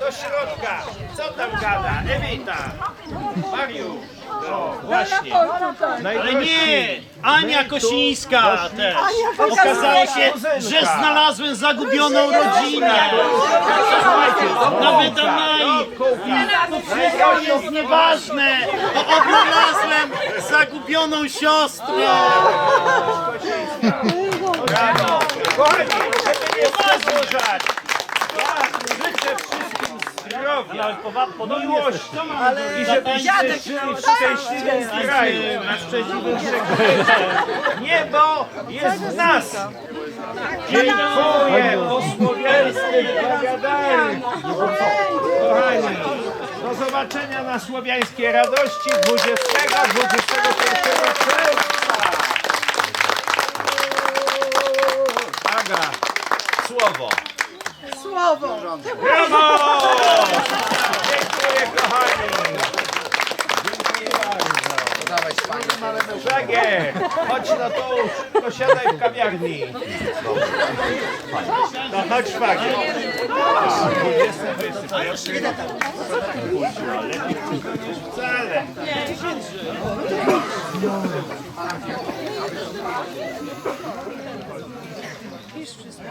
do środka. Co tam gada? Ewita, Mariusz. No, właśnie. Ale nie! Ania Kosińska też! Okazało się, że znalazłem zagubioną rodzinę! Na Wydamai! To wszystko jest nieważne! Bo odnalazłem zagubioną siostrę! Brawo. Kochani, żeby nie przedłużać. Zdrowia, miłości i żebyście żyli w szczęśliwym kraju, na szczęśliwym kraju. Niebo jest w nas. Dziękuję po słowiańskim zagadaniu. Kochani, do zobaczenia na Słowiańskiej Radości 20-21 czerwca. Aga, słowo. Słowo. Brawo! Bardzo. Szwagier, chodź na to, to siadaj w kawiarni. No chodź szwagier. Wcale. Pisz wszystko.